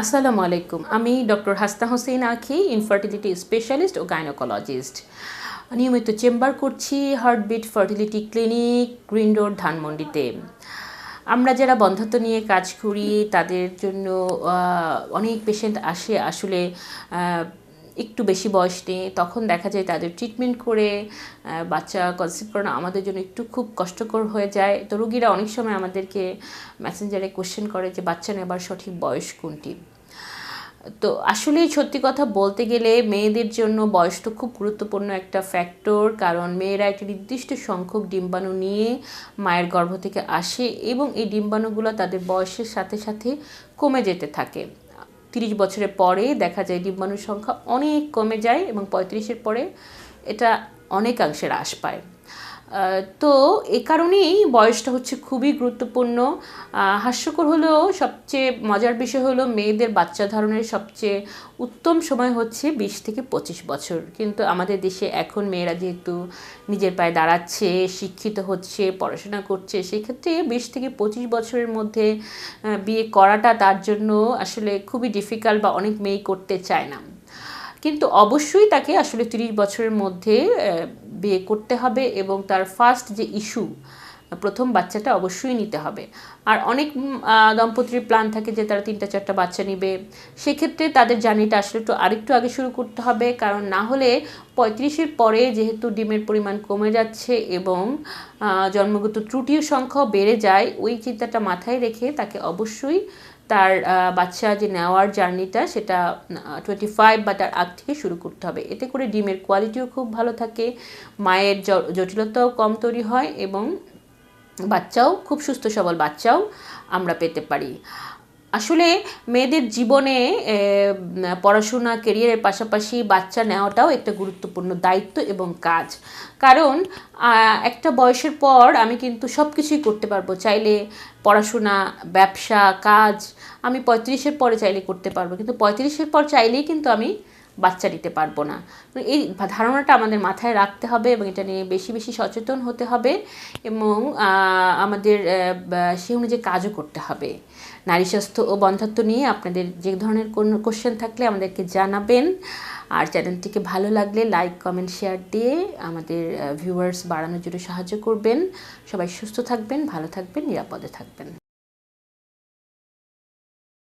আসসালামু আলাইকুম আমি doctor Hasta Hossain Akhi infertility specialist ও গাইনোকোলজিস্ট নিয়মিত চেম্বার করছি Heartbeat fertility clinic green road ধানমন্ডিতে। আমরা যারা বন্ধত্ব নিয়ে কাজ করি, তাদের জন্য অনেক পেশেন্ট আসে। আসলে একটু বেশি বয়স নিয়ে তখন দেখা যায় তাদের ট্রিটমেন্ট করে বাচ্চা কনসিভ করানো আমাদের জন্য একটু খুব কষ্টকর হয়ে যায়। তো রুগীরা অনেক সময় আমাদেরকে মেসেঞ্জারে কোশ্চেন করে যে, বাচ্চা নেবার সঠিক বয়স কোনটি? তো আসলেই সত্যি কথা বলতে গেলে মেয়েদের জন্য বয়স তো খুব গুরুত্বপূর্ণ একটা ফ্যাক্টর কারণ মেয়েরা একটি নির্দিষ্ট সংখ্যক ডিম্বাণু নিয়ে মায়ের গর্ভ থেকে আসে এবং এই ডিম্বাণুগুলো তাদের বয়সের সাথে সাথে কমে যেতে থাকে। তিরিশ বছরের পরে দেখা যায় ডিম্বাণুর সংখ্যা অনেক কমে যায় এবং পঁয়ত্রিশের পরে এটা অনেকাংশে হ্রাস পায়। তো এ কারণেই বয়সটা হচ্ছে খুবই গুরুত্বপূর্ণ। হাস্যকর হলেও সবচেয়ে মজার বিষয় হলো মেয়েদের বাচ্চা ধারণের সবচেয়ে উত্তম সময় হচ্ছে বিশ থেকে পঁচিশ বছর। কিন্তু আমাদের দেশে এখন মেয়েরা যেহেতু নিজের পায়ে দাঁড়াচ্ছে, শিক্ষিত হচ্ছে, পড়াশোনা করছে, সেক্ষেত্রে বিশ থেকে পঁচিশ বছরের মধ্যে বিয়ে করাটা তার জন্য আসলে খুবই ডিফিকাল্ট বা অনেক মেয়ে করতে চায় না। কিন্তু অবশ্যই তাকে আসলে তিরিশ বছরের মধ্যে বিয়ে করতে হবে এবং তার ফার্স্ট যে ইস্যু প্রথম বাচ্চাটা অবশ্যই নিতে হবে। আর অনেক দম্পতির প্ল্যান থাকে যে তারা তিনটা, চারটা বাচ্চা নেবে। সেক্ষেত্রে তাদের জার্নিটা আসলে একটু, আরেকটু আগে শুরু করতে হবে। কারণ না হলে পঁয়ত্রিশের পরে যেহেতু ডিমের পরিমাণ কমে যাচ্ছে এবং জন্মগত ত্রুটির সংখ্যাও বেড়ে যায়, ওই চিন্তাটা মাথায় রেখে তাকে অবশ্যই তার বাচ্চা যে নেওয়ার জার্নিটা সেটা টোয়েন্টি ফাইভ বা তার আগ থেকে শুরু করতে হবে। এতে করে ডিমের কোয়ালিটিও খুব ভালো থাকে, মায়ের জটিলতাও কম তৈরি হয় এবং বাচ্চাও, খুব সুস্থ সবল বাচ্চাও আমরা পেতে পারি। আসলে মেয়েদের জীবনে পড়াশোনা কেরিয়ারের পাশাপাশি বাচ্চা নেওয়াটাও একটা গুরুত্বপূর্ণ দায়িত্ব এবং কাজ। কারণ একটা বয়সের পর আমি কিন্তু সব কিছুই করতে পারব। চাইলে পড়াশোনা, ব্যবসা, কাজ আমি পঁয়ত্রিশের পরে চাইলে করতে পারব। কিন্তু পঁয়ত্রিশের পর চাইলেই কিন্তু আমি বাচ্চা দিতে পারব না। এই ধারণাটা আমাদের মাথায় রাখতে হবে এবং এটা নিয়ে বেশি বেশি সচেতন হতে হবে এবং আমাদের সেই অনুযায়ী কাজও করতে হবে। নারী স্বাস্থ্য ও বন্ধাত্ব নিয়ে আপনাদের যে ধরনের কোনো কোশ্চেন থাকলে আমাদেরকে জানাবেন। আর চ্যানেলটিকে ভালো লাগলে লাইক কমেন্ট শেয়ার দিয়ে আমাদের ভিউয়ার্স বাড়ানোর জন্য সাহায্য করবেন। সবাই সুস্থ থাকবেন, ভালো থাকবেন, নিরাপদে থাকবেন।